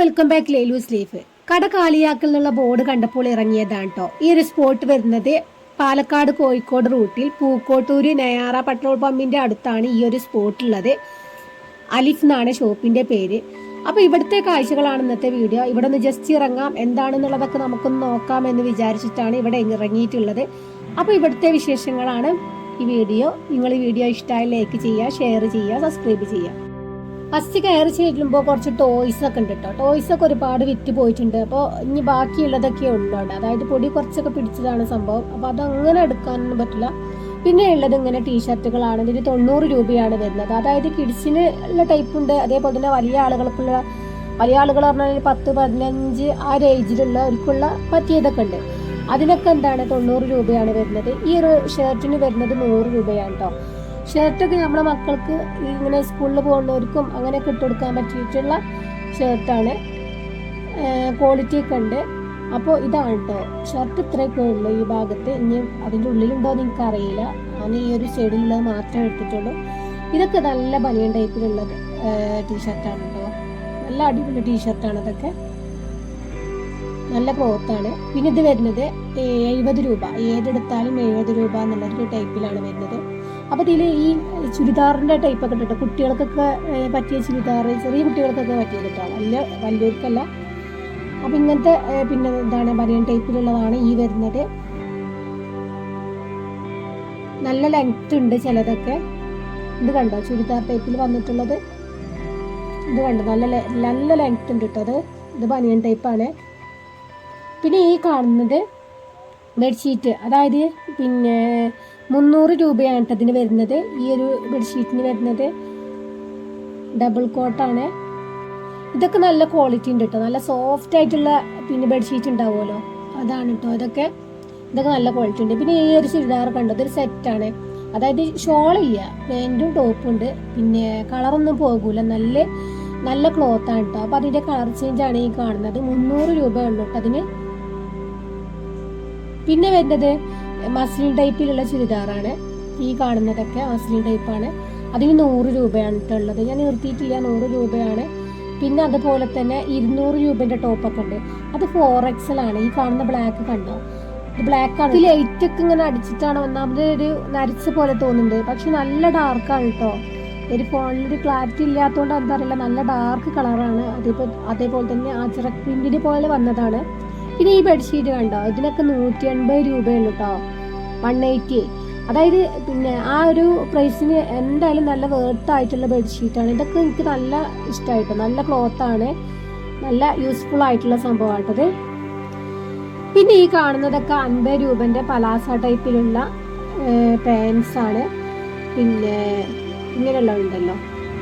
Welcome back ലേലൂസ് leaf കട കാലിയാക്കൽ എന്നുള്ള board കണ്ടപ്പോൾ ഇറങ്ങിയതാണ് കേട്ടോ ഈ ഒരു സ്പോട്ട് വരുന്നത് പാലക്കാട് കോഴിക്കോട് റൂട്ടിൽ പൂക്കോട്ടൂര് നയാറ പെട്രോൾ പമ്പിന്റെ അടുത്താണ് ഈ ഒരു സ്പോട്ട് ഉള്ളത്. അലിഫ് എന്നാണ് ഷോപ്പിന്റെ പേര്. അപ്പൊ ഇവിടുത്തെ കാഴ്ചകളാണ് ഇന്നത്തെ വീഡിയോ ഇവിടെ നിന്ന് ജസ്റ്റ് ഇറങ്ങാം. എന്താണെന്നുള്ളതൊക്കെ നമുക്കൊന്ന് നോക്കാം എന്ന് വിചാരിച്ചിട്ടാണ് ഇവിടെ ഇറങ്ങിയിട്ടുള്ളത്. അപ്പൊ ഇവിടുത്തെ വിശേഷങ്ങളാണ് ഈ വീഡിയോ നിങ്ങൾ ഈ വീഡിയോ ഇഷ്ടമായി ലൈക്ക് ചെയ്യുക ഷെയർ ചെയ്യുക സബ്സ്ക്രൈബ് ചെയ്യുക. ഫസ്റ്റ് കയറി ചെല്ലുമ്പോൾ കുറച്ച് ടോയ്സ് ഒക്കെ ഉണ്ട് കേട്ടോ ടോയ്സ് ഒക്കെ ഒരുപാട് വിറ്റ് പോയിട്ടുണ്ട്. അപ്പോൾ ഇനി ബാക്കിയുള്ളതൊക്കെ ഉള്ളൂ അതായത് പൊടി കുറച്ചൊക്കെ പിടിച്ചതാണ് സംഭവം. അപ്പോൾ അതങ്ങനെ എടുക്കാനൊന്നും പറ്റില്ല. പിന്നെ ഉള്ളത് ഇങ്ങനെ ടീഷർട്ടുകളാണ് ഇതിന് തൊണ്ണൂറ് രൂപയാണ് വരുന്നത്. അതായത് കിഡ്സിന് ഉള്ള ടൈപ്പ് ഉണ്ട്. അതേപോലെ തന്നെ വലിയ ആളുകൾക്കുള്ള വലിയ ആളുകൾ പറഞ്ഞാൽ പത്ത് പതിനഞ്ച് ആ ഒരു ഏജിലുള്ളവർക്കുള്ള പറ്റിയതൊക്കെ ഉണ്ട്. അതിനൊക്കെ എന്താണ്? തൊണ്ണൂറ് രൂപയാണ് വരുന്നത്. ഈ ഒരു ഷർട്ടിന് വരുന്നത് നൂറ് രൂപയാണ് കേട്ടോ ഷർട്ടൊക്കെ നമ്മുടെ മക്കൾക്ക് ഇങ്ങനെ സ്കൂളിൽ പോകുന്നവർക്കും അങ്ങനെയൊക്കെ ഇട്ട് കൊടുക്കാൻ പറ്റിയിട്ടുള്ള ഷർട്ടാണ്. ക്വാളിറ്റി ഒക്കെ ഉണ്ട്. അപ്പോൾ ഇതാണ് കേട്ടോ ഷർട്ട് ഇത്രയൊക്കെ ഉള്ളൂ ഈ ഭാഗത്ത്. ഇനി അതിന്റെ ഉള്ളിലുണ്ടോ എന്ന് എനിക്കറിയില്ല. ഞാൻ ഈ ഒരു സൈഡിലുള്ളത് മാത്രമേ എടുത്തിട്ടുള്ളൂ. ഇതൊക്കെ നല്ല ബനിയൻ ടൈപ്പിലുള്ള ടീഷർട്ടാണ് കേട്ടോ നല്ല അടിപൊളി ടീഷർട്ടാണ് ഇതൊക്കെ. നല്ല ക്ലോത്താണ് പിന്നെ ഇത് വരുന്നത് എഴുപത് രൂപ. ഏതെടുത്താലും എഴുപത് രൂപ എന്നുള്ളൊരു ടൈപ്പിലാണ് വരുന്നത്. അപ്പോൾ ഇതിൽ ഈ ചുരിദാറിന്റെ ടൈപ്പൊക്കെ കേട്ടോ കുട്ടികൾക്കൊക്കെ പറ്റിയ ചുരിദാർ ചെറിയ കുട്ടികൾക്കൊക്കെ പറ്റിയ കേട്ടോ വലിയ വലിയവർക്കല്ല. അപ്പോൾ ഇങ്ങനത്തെ പിന്നെ എന്താണ് ബനിയൻ ടൈപ്പിലുള്ളതാണ് ഈ വരുന്നത്. നല്ല ലെങ്ത് ഉണ്ട് ചിലതൊക്കെ. ഇത് കണ്ടോ? ചുരിദാർ ടൈപ്പിൽ വന്നിട്ടുള്ളത്. ഇത് കണ്ടോ? നല്ല നല്ല ലെങ്ത് ഉണ്ട് കേട്ടോ അത്. ഇത് ബനിയൻ ടൈപ്പാണ് പിന്നെ ഈ കാണുന്നത് ബെഡ്ഷീറ്റ് അതായത് പിന്നെ മുന്നൂറ് രൂപയാണ് കേട്ടോ ഇതിന് വരുന്നത്. ഈ ഒരു ബെഡ്ഷീറ്റിന് വരുന്നത്. ഡബിൾ കോട്ടാണ് ഇതൊക്കെ നല്ല ക്വാളിറ്റി ഉണ്ട് കേട്ടോ നല്ല സോഫ്റ്റ് ആയിട്ടുള്ള പിന്നെ ബെഡ്ഷീറ്റ് ഉണ്ടാവുമല്ലോ. അതാണ് കേട്ടോ ഇതൊക്കെ ഇതൊക്കെ നല്ല ക്വാളിറ്റി ഉണ്ട്. പിന്നെ ഈ ഒരു ചുരിദാർ കണ്ടോ? ഇതൊരു സെറ്റാണ് അതായത് ഷോളില്ല പാന്റും ടോപ്പും ഉണ്ട്. പിന്നെ കളറൊന്നും പോകൂല. നല്ല നല്ല ക്ലോത്ത് ആണ് കേട്ടോ അപ്പോൾ അതിന്റെ കളർ ചേഞ്ച് ആണ് ഈ കാണുന്നത്. മുന്നൂറ് രൂപ ഉള്ളൂ കേട്ടോ അതിന്. പിന്നെ വരുന്നത് മസ്ലിൻ ടൈപ്പിലുള്ള ചുരിദാറാണ്. ഈ കാണുന്നതൊക്കെ മസ്ലിൻ ടൈപ്പാണ്. അതിന് നൂറ് രൂപയാണ് ഉള്ളത്. ഞാൻ നിർത്തിയിട്ടില്ല നൂറ് രൂപയാണ്. പിന്നെ അതുപോലെ തന്നെ ഇരുന്നൂറ് രൂപേന്റെ ടോപ്പൊക്കെ ഉണ്ട്. അത് ഫോർ ആണ്. ഈ കാണുന്ന ബ്ലാക്ക് കണ്ടോ? ബ്ലാക്ക് ആണ്. ലൈറ്റ് ഒക്കെ ഇങ്ങനെ അടിച്ചിട്ടാണ് ഒന്നാമത് ഒരു നരച്ച പോലെ തോന്നുന്നുണ്ട്. പക്ഷെ നല്ല ഡാർക്കാണ് കേട്ടോ ഒരു ഫോണിൽ ഒരു ക്ലാരിറ്റി ഇല്ലാത്തതുകൊണ്ട് എന്താ അറിയില്ല. നല്ല ഡാർക്ക് കളറാണ് അതേപോലെ അതേപോലെ തന്നെ അജറക് പ്രിന്റിന് പോലെ വന്നതാണ്. പിന്നെ ഈ ബെഡ്ഷീറ്റ് കണ്ടോ? ഇതിനൊക്കെ നൂറ്റി എൺപത് രൂപയുള്ളൂ കേട്ടോ വൺ എയ്റ്റി അതായത് പിന്നെ ആ ഒരു പ്രൈസിന് എന്തായാലും നല്ല വേർത്തായിട്ടുള്ള ബെഡ്ഷീറ്റാണ് ഇതൊക്കെ എനിക്ക് നല്ല ഇഷ്ടമായിട്ടോ നല്ല ക്ലോത്ത് ആണ്. നല്ല യൂസ്ഫുൾ ആയിട്ടുള്ള സംഭവമായിട്ടത് പിന്നെ ഈ കാണുന്നതൊക്കെ അൻപത് രൂപന്റെ പലാസ ടൈപ്പിലുള്ള പാൻസ് ആണ്. പിന്നെ ഇങ്ങനെയുള്ള ഉണ്ടല്ലോ.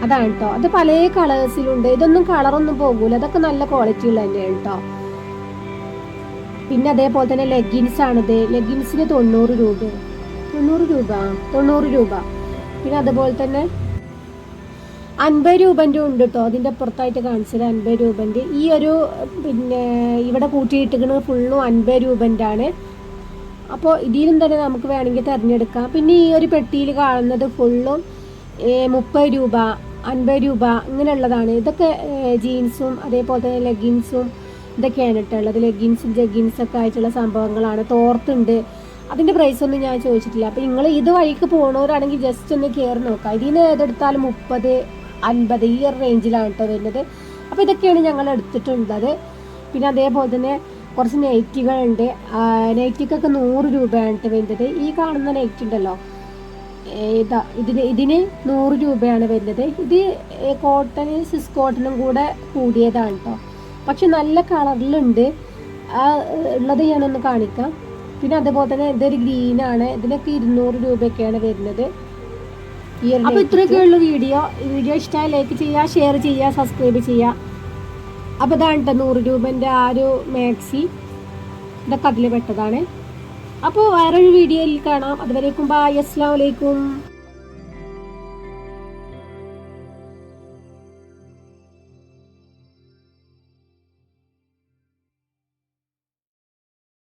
അതാണ് കേട്ടോ അത് പല കളേഴ്സിലുണ്ട് ഇതൊന്നും കളറൊന്നും പോകൂല. അതൊക്കെ നല്ല ക്വാളിറ്റി ഉള്ള തന്നെയാണ് കേട്ടോ പിന്നെ അതേപോലെ തന്നെ ലെഗിൻസ് ആണിത് ലെഗിൻസിന് തൊണ്ണൂറ് രൂപ. തൊണ്ണൂറ് രൂപ? തൊണ്ണൂറ് രൂപ. പിന്നെ അതുപോലെ തന്നെ അൻപത് രൂപന്റെ ഉണ്ട് കേട്ടോ അതിന്റെ അപ്പുറത്തായിട്ട് കാണിച്ചത് അൻപത് രൂപന്റെ. ഈ ഒരു പിന്നെ ഇവിടെ കൂട്ടിയിട്ടിരിക്കുന്നത് ഫുള്ളും അൻപത് രൂപന്റെ ആണ്. അപ്പോൾ ഇതിലും തന്നെ നമുക്ക് വേണമെങ്കിൽ തിരഞ്ഞെടുക്കാം. പിന്നെ ഈ ഒരു പെട്ടിയിൽ കാണുന്നത് ഫുള്ളും മുപ്പത് രൂപ അൻപത് രൂപ ഇങ്ങനെയുള്ളതാണ്. ഇതൊക്കെ ജീൻസും അതേപോലെ തന്നെ ലെഗിൻസും ഇതൊക്കെയാണ് കേട്ടോ ഉള്ളത് ലെഗിൻസും ജഗിൻസും ഒക്കെ ആയിട്ടുള്ള സംഭവങ്ങളാണ്. തോർത്തുണ്ട്. അതിന്റെ പ്രൈസ് ഒന്നും ഞാൻ ചോദിച്ചിട്ടില്ല. അപ്പോൾ നിങ്ങൾ ഇത് വഴിക്ക് പോണവരാണെങ്കിൽ ജസ്റ്റ് ഒന്ന് കയറി നോക്കുക ഇതിൽ നിന്ന് ഏതെടുത്താലും മുപ്പത് അൻപത് ഈ ഒരു റേഞ്ചിലാണ് കേട്ടോ വരുന്നത്. അപ്പോൾ ഇതൊക്കെയാണ് ഞങ്ങൾ എടുത്തിട്ടുള്ളത്. പിന്നെ അതേപോലെ തന്നെ കുറച്ച് നെയ്റ്റികളുണ്ട് നെയ്റ്റിക്കൊക്കെ നൂറ് രൂപയാണ് വരുന്നത്. ഈ കാണുന്ന നെയ്റ്റ് ഉണ്ടല്ലോ. ഇതാ ഇതിന് ഇതിന് നൂറ് രൂപയാണ് വരുന്നത്. ഇത് കോട്ടൺ സിസ് കോട്ടനും കൂടെ കൂടിയതാണ് കേട്ടോ. പക്ഷെ നല്ല കളറിലുണ്ട്. ആ ഉള്ളത് ഞാനൊന്ന് കാണിക്കാം. പിന്നെ അതുപോലെ തന്നെ ഇതൊരു ഗ്രീൻ ആണ്. ഇതിനൊക്കെ ഇരുന്നൂറ് രൂപയൊക്കെയാണ് വരുന്നത്. അപ്പൊ ഇത്രയൊക്കെ ഉള്ള വീഡിയോ. വീഡിയോ ഇഷ്ടമായി ലൈക്ക് ചെയ്യുക ഷെയർ ചെയ്യുക സബ്സ്ക്രൈബ് ചെയ്യുക. അപ്പൊ ഇതാണ് കേട്ടോ നൂറ് രൂപന്റെ ആ ഒരു മാക്സി ഇതൊക്കെ അതിൽ പെട്ടതാണ്. അപ്പോൾ വേറൊരു വീഡിയോയിൽ കാണാം. അതുവരേക്കും ബായ് അസ്സാം വലൈക്കും